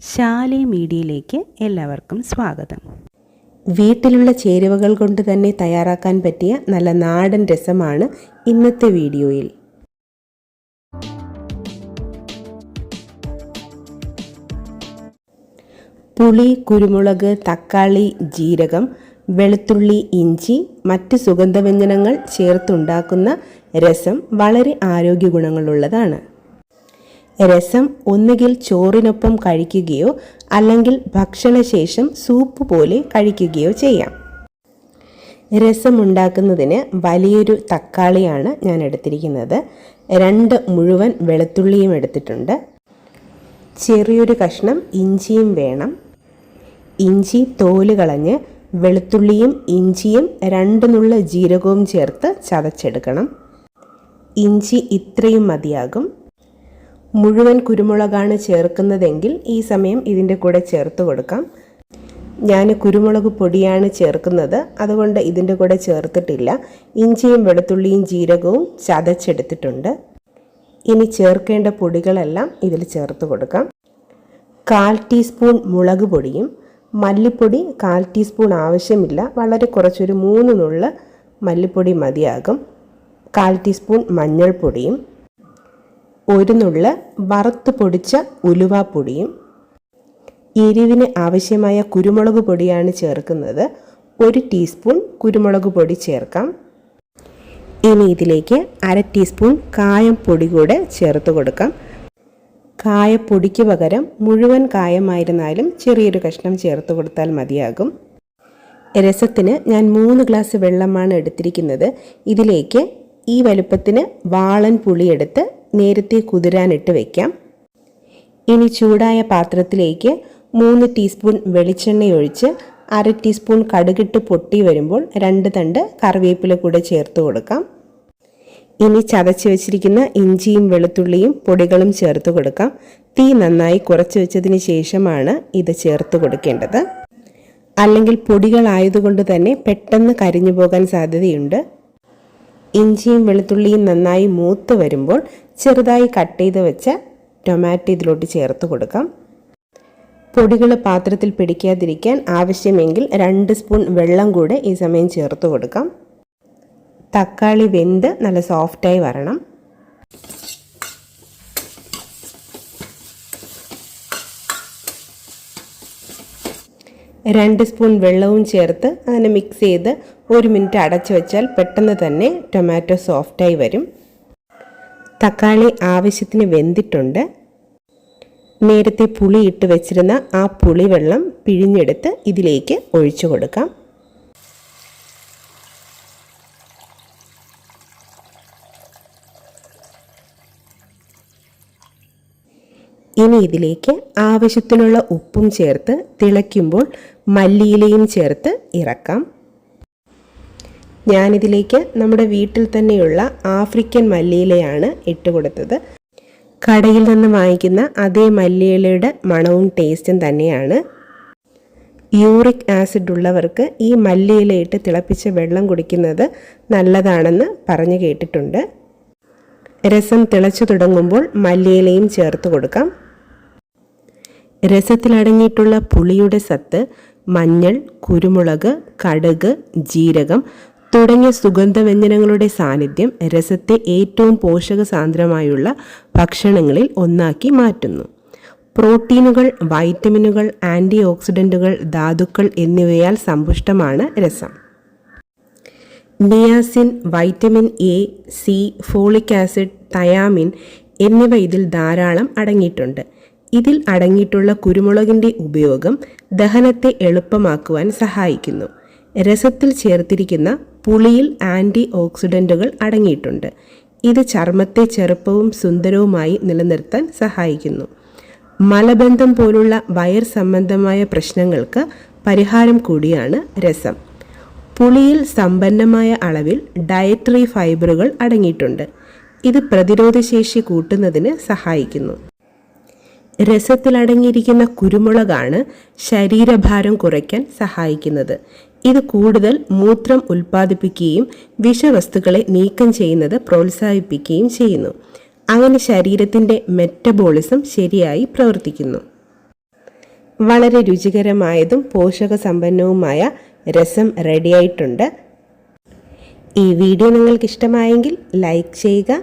ശാലി മീഡിയയിലേക്ക് എല്ലാവർക്കും സ്വാഗതം. വീട്ടിലുള്ള ചേരുവകൾ കൊണ്ട് തന്നെ തയ്യാറാക്കാൻ പറ്റിയ നല്ല നാടൻ രസമാണ് ഇന്നത്തെ വീഡിയോയിൽ. പുളി കുരുമുളക് തക്കാളി ജീരകം വെളുത്തുള്ളി ഇഞ്ചി മറ്റ് സുഗന്ധവ്യഞ്ജനങ്ങൾ ചേർത്തുണ്ടാക്കുന്ന രസം വളരെ ആരോഗ്യ ഗുണങ്ങളുള്ളതാണ്. രസം ഒന്നുകിൽ ചോറിനൊപ്പം കഴിക്കുകയോ അല്ലെങ്കിൽ ഭക്ഷണശേഷം സൂപ്പ് പോലെ കഴിക്കുകയോ ചെയ്യാം. രസമുണ്ടാക്കുന്നതിന് വലിയൊരു തക്കാളിയാണ് ഞാൻ എടുത്തിരിക്കുന്നത്. രണ്ട് മുഴുവൻ വെളുത്തുള്ളിയും എടുത്തിട്ടുണ്ട്. ചെറിയൊരു കഷ്ണം ഇഞ്ചിയും വേണം. ഇഞ്ചി തോൽ കളഞ്ഞ് വെളുത്തുള്ളിയും ഇഞ്ചിയും രണ്ട് നുള്ള ജീരകവും ചേർത്ത് ചതച്ചെടുക്കണം. ഇഞ്ചി ഇത്രയും മതിയാകും. മുഴുവൻ കുരുമുളകാണ് ചേർക്കുന്നതെങ്കിൽ ഈ സമയം ഇതിന്റെ കൂടെ ചേർത്ത് കൊടുക്കാം. ഞാൻ കുരുമുളക് പൊടിയാണ് ചേർക്കുന്നത്. അതുകൊണ്ട് ഇതിന്റെ കൂടെ ചേർത്തിട്ടില്ല. ഇഞ്ചിയും വെളുത്തുള്ളിയും ജീരകവും ചതച്ചെടുത്തിട്ടുണ്ട്. ഇനി ചേർക്കേണ്ട പൊടികളെല്ലാം ഇതിൽ ചേർത്ത് കൊടുക്കാം. കാൽ ടീസ്പൂൺ മുളക് പൊടിയും മല്ലിപ്പൊടി കാൽ ടീസ്പൂൺ ആവശ്യമില്ല. വളരെ കുറച്ചൊരു മൂന്ന് നുള്ള മല്ലിപ്പൊടി മതിയാകും. കാൽ ടീസ്പൂൺ മഞ്ഞൾപ്പൊടിയും ഒരു നുള്ള് വറുത്ത് പൊടിച്ച ഉലുവാപ്പൊടിയും എരിവിന് ആവശ്യമായ കുരുമുളക് പൊടിയാണ് ചേർക്കുന്നത്. ഒരു ടീസ്പൂൺ കുരുമുളക് പൊടി ചേർക്കാം. ഇനി ഇതിലേക്ക് അര ടീസ്പൂൺ കായം പൊടി കൂടെ ചേർത്ത് കൊടുക്കാം. കായപ്പൊടിക്ക് പകരം മുഴുവൻ കായമായിരുന്നാലും ചെറിയൊരു കഷ്ണം ചേർത്ത് കൊടുത്താൽ മതിയാകും. രസത്തിന് ഞാൻ മൂന്ന് ഗ്ലാസ് വെള്ളമാണ് എടുത്തിരിക്കുന്നത്. ഇതിലേക്ക് ഈ വലുപ്പത്തിന് വാളൻ പുളിയെടുത്ത് നേരത്തെ കുതിരാനിട്ട് വയ്ക്കാം ഇനി ചൂടായ പാത്രത്തിലേക്ക് മൂന്ന് ടീസ്പൂൺ വെളിച്ചെണ്ണ ഒഴിച്ച് അര ടീസ്പൂൺ കടുകിട്ട് പൊട്ടി വരുമ്പോൾ രണ്ട് തണ്ട് കറിവേപ്പില കൂടെ ചേർത്ത് കൊടുക്കാം. ഇനി ചതച്ച് വെച്ചിരിക്കുന്ന ഇഞ്ചിയും വെളുത്തുള്ളിയും പൊടികളും ചേർത്ത് കൊടുക്കാം. തീ നന്നായി കുറച്ച് വെച്ചതിന് ശേഷമാണ് ഇത് ചേർത്ത് കൊടുക്കേണ്ടത്. അല്ലെങ്കിൽ പൊടികളായതുകൊണ്ട് തന്നെ പെട്ടെന്ന് കരിഞ്ഞു പോകാൻ സാധ്യതയുണ്ട്. ഇഞ്ചിയും വെളുത്തുള്ളിയും നന്നായി മൂത്ത് വരുമ്പോൾ ചെറുതായി കട്ട് ചെയ്ത് വെച്ച ടൊമാറ്റോ ഇതിലോട്ട് ചേർത്ത് കൊടുക്കാം. പൊടികൾ പാത്രത്തിൽ പിടിക്കാതിരിക്കാൻ ആവശ്യമെങ്കിൽ രണ്ട് സ്പൂൺ വെള്ളം കൂടെ ഈ സമയം ചേർത്ത് കൊടുക്കാം. തക്കാളി വെന്ത് നല്ല സോഫ്റ്റായി വരണം. രണ്ട് സ്പൂൺ വെള്ളവും ചേർത്ത് അതിനെ മിക്സ് ചെയ്ത് ഒരു മിനിറ്റ് അടച്ചു വെച്ചാൽ പെട്ടെന്ന് തന്നെ ടൊമാറ്റോ സോഫ്റ്റായി വരും. തക്കാളി ആവശ്യത്തിന് വെന്തിട്ടുണ്ട്. നേരത്തെ പുളി ഇട്ട് വെച്ചിരുന്ന ആ പുളിവെള്ളം പിഴിഞ്ഞെടുത്ത് ഇതിലേക്ക് ഒഴിച്ചു കൊടുക്കാം. ഇനി ഇതിലേക്ക് ആവശ്യത്തിനുള്ള ഉപ്പും ചേർത്ത് തിളയ്ക്കുമ്പോൾ മല്ലിയിലയും ചേർത്ത് ഇറക്കാം. ഞാനിതിലേക്ക് നമ്മുടെ വീട്ടിൽ തന്നെയുള്ള ആഫ്രിക്കൻ മല്ലിയിലയാണ് ഇട്ട് കൊടുത്തത് കടയിൽ നിന്ന് വാങ്ങിക്കുന്ന അതേ മല്ലിയിലയുടെ മണവും ടേസ്റ്റും തന്നെയാണ്. യൂറിക് ആസിഡ് ഉള്ളവർക്ക് ഈ മല്ലിയിലയിട്ട് തിളപ്പിച്ച വെള്ളം കുടിക്കുന്നത് നല്ലതാണെന്ന് പറഞ്ഞു കേട്ടിട്ടുണ്ട്. രസം തിളച്ചു തുടങ്ങുമ്പോൾ മല്ലിയിലയും ചേർത്ത് കൊടുക്കാം. രസത്തിലടങ്ങിയിട്ടുള്ള പുളിയുടെ സത്ത് മഞ്ഞൾ കുരുമുളക് കടുക് ജീരകം തുടങ്ങിയ സുഗന്ധവ്യഞ്ജനങ്ങളുടെ സാന്നിധ്യം രസത്തെ ഏറ്റവും പോഷക സാന്ദ്രമായുള്ള ഭക്ഷണങ്ങളിൽ ഒന്നാക്കി മാറ്റുന്നു. പ്രോട്ടീനുകൾ വൈറ്റമിനുകൾ ആന്റി ഓക്സിഡന്റുകൾ ധാതുക്കൾ എന്നിവയാൽ സമ്പുഷ്ടമാണ് രസം. Niacin vitamin A C folic acid thiamine എന്നിവ ഇതിൽ ധാരാളം അടങ്ങിയിട്ടുണ്ട്. ഇതിൽ അടങ്ങിയിട്ടുള്ള കുരുമുളകിന്റെ ഉപയോഗം ദഹനത്തെ എളുപ്പമാക്കുവാൻ സഹായിക്കുന്നു. രസത്തിൽ ചേർത്തിരിക്കുന്ന പുളിയിൽ ആന്റി ഓക്സിഡന്റുകൾ അടങ്ങിയിട്ടുണ്ട്. ഇത് ചർമ്മത്തെ ചെറുപ്പവും സുന്ദരവുമായി നിലനിർത്താൻ സഹായിക്കുന്നു. മലബന്ധം പോലുള്ള വയർ സംബന്ധമായ പ്രശ്നങ്ങൾക്ക് പരിഹാരം കൂടിയാണ് രസം. പുളിയിൽ സമ്പന്നമായ അളവിൽ ഡയറ്ററി ഫൈബറുകൾ അടങ്ങിയിട്ടുണ്ട്. ഇത് പ്രതിരോധശേഷി കൂട്ടുന്നതിന് സഹായിക്കുന്നു. രസത്തിലടങ്ങിയിരിക്കുന്ന കുരുമുളകാണ് ശരീരഭാരം കുറയ്ക്കാൻ സഹായിക്കുന്നത്. ഇത് കൂടുതൽ മൂത്രം ഉൽപ്പാദിപ്പിക്കുകയും വിഷവസ്തുക്കളെ നീക്കം ചെയ്യുന്നത് പ്രോത്സാഹിപ്പിക്കുകയും ചെയ്യുന്നു. അങ്ങനെ ശരീരത്തിന്റെ മെറ്റബോളിസം ശരിയായി പ്രവർത്തിക്കുന്നു. വളരെ രുചികരമായതും പോഷക സമ്പന്നവുമായ രസം റെഡിയായിട്ടുണ്ട്. ഈ വീഡിയോ നിങ്ങൾക്ക് ഇഷ്ടമായെങ്കിൽ ലൈക്ക് ചെയ്യുക